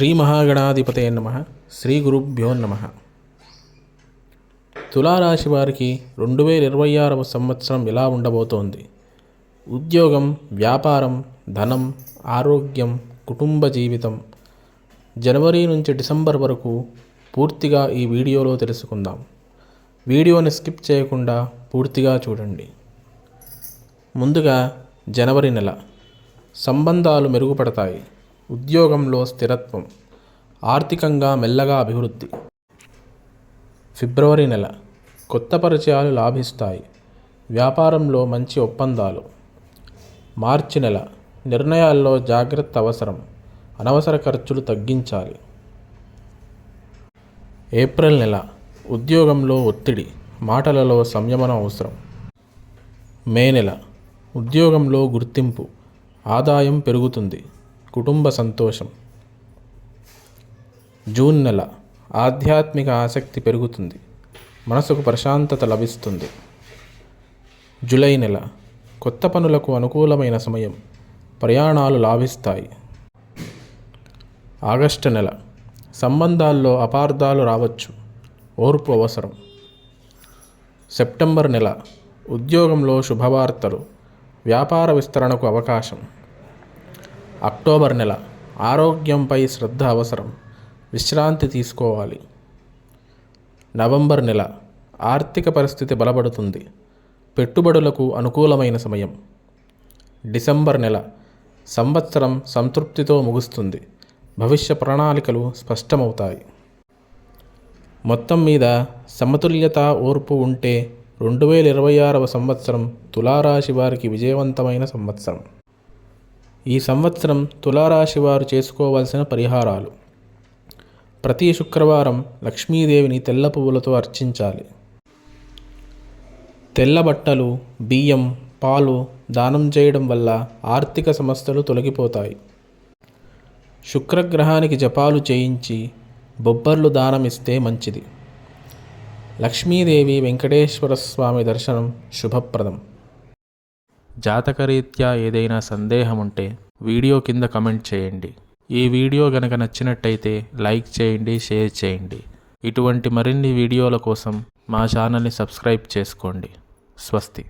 శ్రీ మహాగణాధిపతే నమ. శ్రీ గురుభ్యో నమ. తులారాశి వారికి రెండు వేల ఇరవై ఆరవ సంవత్సరం ఎలా ఉండబోతోంది? ఉద్యోగం వ్యాపారం ధనం ఆరోగ్యం కుటుంబ జీవితం. జనవరి నుంచి డిసెంబర్ వరకు పూర్తిగా ఈ వీడియోలో తెలుసుకుందాం. వీడియోని స్కిప్ చేయకుండా పూర్తిగా చూడండి. ముందుగా జనవరి నెల. సంబంధాలు మెరుగుపడతాయి. ఉద్యోగంలో స్థిరత్వం ఆర్థికంగా మెల్లగా అభివృద్ధి. ఫిబ్రవరి నెల కొత్త పరిచయాలు లాభిస్తాయి. వ్యాపారంలో మంచి ఒప్పందాలు. మార్చి నెల నిర్ణయాల్లో జాగ్రత్త అవసరం అనవసర ఖర్చులు తగ్గించాలి. ఏప్రిల్ నెల ఉద్యోగంలో ఒత్తిడి మాటలలో సంయమనం అవసరం. మే నెల ఉద్యోగంలో గుర్తింపు ఆదాయం పెరుగుతుంది. కుటుంబ సంతోషం. జూన్ నెల ఆధ్యాత్మిక ఆసక్తి పెరుగుతుంది. మనసుకు ప్రశాంతత లభిస్తుంది. జూలై నెల కొత్త పనులకు అనుకూలమైన సమయం. ప్రయాణాలు లాభిస్తాయి. ఆగస్టు నెల సంబంధాల్లో అపార్థాలు రావచ్చు. ఓర్పు అవసరం. సెప్టెంబర్ నెల ఉద్యోగంలో శుభవార్తలు. వ్యాపార విస్తరణకు అవకాశం. అక్టోబర్ నెల. ఆరోగ్యంపై శ్రద్ధ అవసరం. విశ్రాంతి తీసుకోవాలి. నవంబర్ నెల. ఆర్థిక పరిస్థితి బలపడుతుంది. పెట్టుబడులకు అనుకూలమైన సమయం. డిసెంబర్ నెల. సంవత్సరం సంతృప్తితో ముగుస్తుంది. భవిష్య ప్రణాళికలు స్పష్టమవుతాయి. మొత్తం మీద సమతుల్యత ఓర్పు ఉంటే రెండు వేల ఇరవై ఆరవ సంవత్సరం తులారాశి వారికి విజయవంతమైన సంవత్సరం. ఈ సంవత్సరం తులారాశి వారు చేసుకోవాల్సిన పరిహారాలు. ప్రతి శుక్రవారం లక్ష్మీదేవిని తెల్ల పువ్వులతో అర్చించాలి. తెల్ల బట్టలు బియ్యం పాలు దానం చేయడం వల్ల ఆర్థిక సమస్యలు తొలగిపోతాయి. శుక్రగ్రహానికి జపాలు చేయించి బొబ్బర్లు దానం ఇస్తే మంచిది. లక్ష్మీదేవి వెంకటేశ్వర స్వామి దర్శనం శుభప్రదం. జాతకరీత్యా ఏదైనా సందేహం ఉంటే వీడియో కింద కమెంట్ చేయండి. ఈ వీడియో గనక నచ్చినట్టయితే లైక్ చేయండి షేర్ చేయండి. ఇటువంటి మరిన్ని వీడియోల కోసం మా ఛానల్ని సబ్స్క్రైబ్ చేసుకోండి. స్వస్తి.